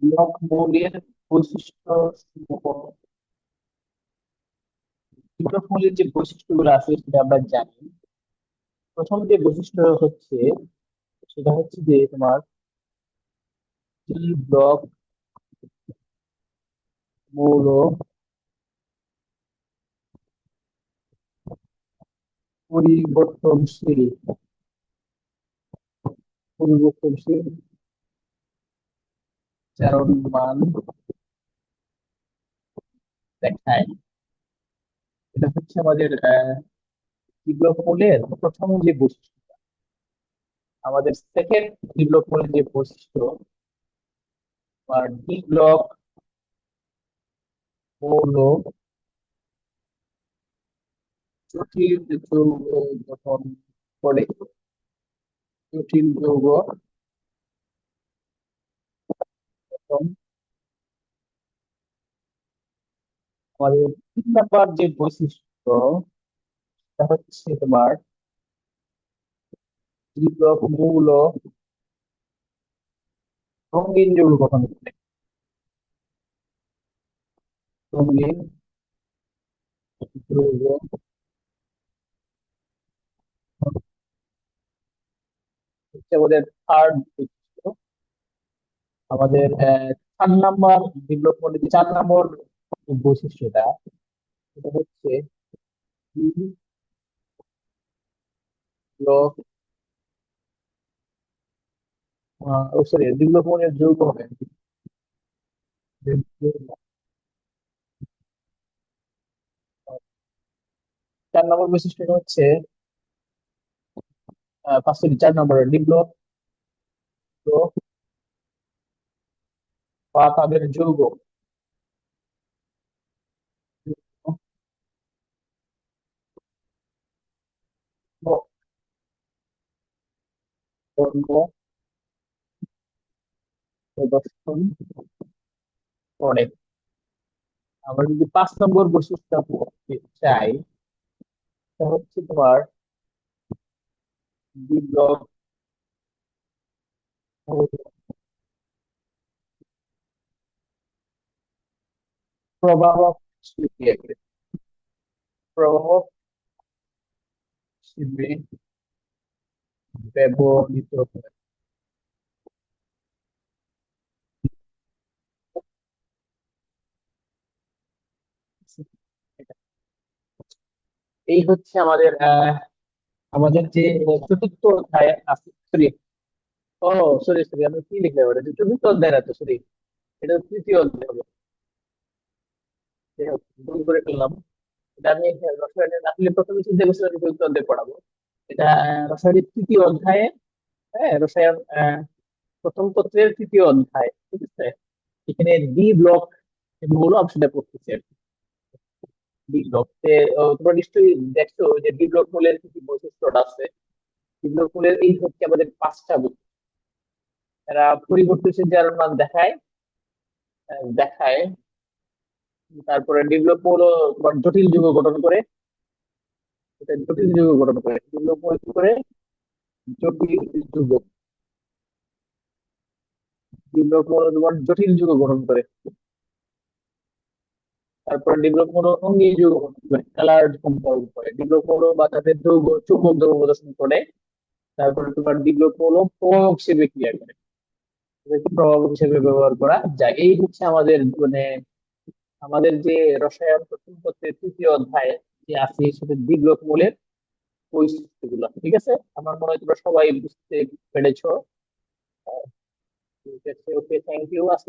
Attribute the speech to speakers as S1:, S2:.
S1: Block মৌলের বৈশিষ্ট্য block মৌলের যে বৈশিষ্ট্যগুলো আছে সেটা আমরা জানি। প্রথম যে বৈশিষ্ট্য হচ্ছে, সেটা হচ্ছে যে তোমার ব্লক মৌল পরিবর্তনশীল পরিবর্তনশীল চারণ মান দেখায় এটা হচ্ছে আমাদের ডিভেলপমেন্টের প্রথম যে বৈশিষ্ট্য। আমাদের সেকেন্ড ডিভেলপমেন্টের যে বৈশিষ্ট্য আর ডি ব্লক মৌল জটিল যৌগ যখন পড়ে জটিল যৌগ তখন আমাদের তিন নাম্বার যে বৈশিষ্ট্য, সেটা হচ্ছে তোমার দ্বিব্লক মৌল রঙিন যৌগ গঠন করে। রঙিন যৌগ হচ্ছে আমাদের থার্ড আমাদের চার নাম্বার ডেভেলপমেন্ট চার নম্বর বৈশিষ্ট্যটা এটা। হচ্ছে সরি ডেভেলপমেন্টের যৌগ হবে। চার নম্বর বৈশিষ্ট্যটা হচ্ছে পাঁচটি চার নম্বর ডিপ্লক বা তাদের যৌগ। প্রদর্শন করে আমরা যদি পাঁচ নম্বর বৈশিষ্ট্য চাই হচ্ছে তোমার বিপ্লব প্রভাব প্রভাব হিসেবে ব্যবহৃত হয় এই হচ্ছে আমাদের আমাদের যে চতুর্থ অধ্যায় আছে সরি ও সরি সরি আমি কি লিখলাম চতুর্থ অধ্যায় না তো সরি এটা তৃতীয় অধ্যায় ভুল করে ফেললাম এটা আমি রসায়নের আসলে প্রথমে চিন্তা করছিলাম অধ্যায় পড়াবো এটা রসায়নের তৃতীয় অধ্যায়ে হ্যাঁ রসায়ন প্রথম পত্রের তৃতীয় অধ্যায় ঠিক আছে এখানে ডি ব্লক পড়তেছি আর কি ডি ব্লক তোমরা নিশ্চয়ই দেখছ যে ডি ব্লক মূলের কি কি বৈশিষ্ট্যটা আছে ডি ব্লক মূলের এই হচ্ছে আমাদের পাঁচটা বৈশিষ্ট্য এরা পরিবর্তনশীল জারণ মান দেখায় দেখায় তারপরে ডেভেলপ হলো তোমার জটিল যুগ গঠন করে। এটা জটিল যুগ গঠন করে। ডেভেলপ করে? জটিল যুগ। তোমার জটিল যুগ গঠন করে। তারপরে ডেভেলপ হলো অঙ্গি যুগ করে। কালার কম্পাউন্ড করে। ডেভেলপ হলো বা তাদের চুম্বক দ্রব্য প্রদর্শন করে। তারপরে তোমার ডেভেলপ হলো প্রভাব হিসেবে ক্রিয়া করে। প্রভাব হিসেবে ব্যবহার করা যায়। এই হচ্ছে আমাদের মানে আমাদের যে রসায়ন প্রথম পত্রের তৃতীয় অধ্যায় যে আছে সেটা দ্বিগ্লক মূলের পরিস্থিতি গুলো ঠিক আছে? আমার মনে হয় তোমরা সবাই বুঝতে পেরেছ। Okay thank you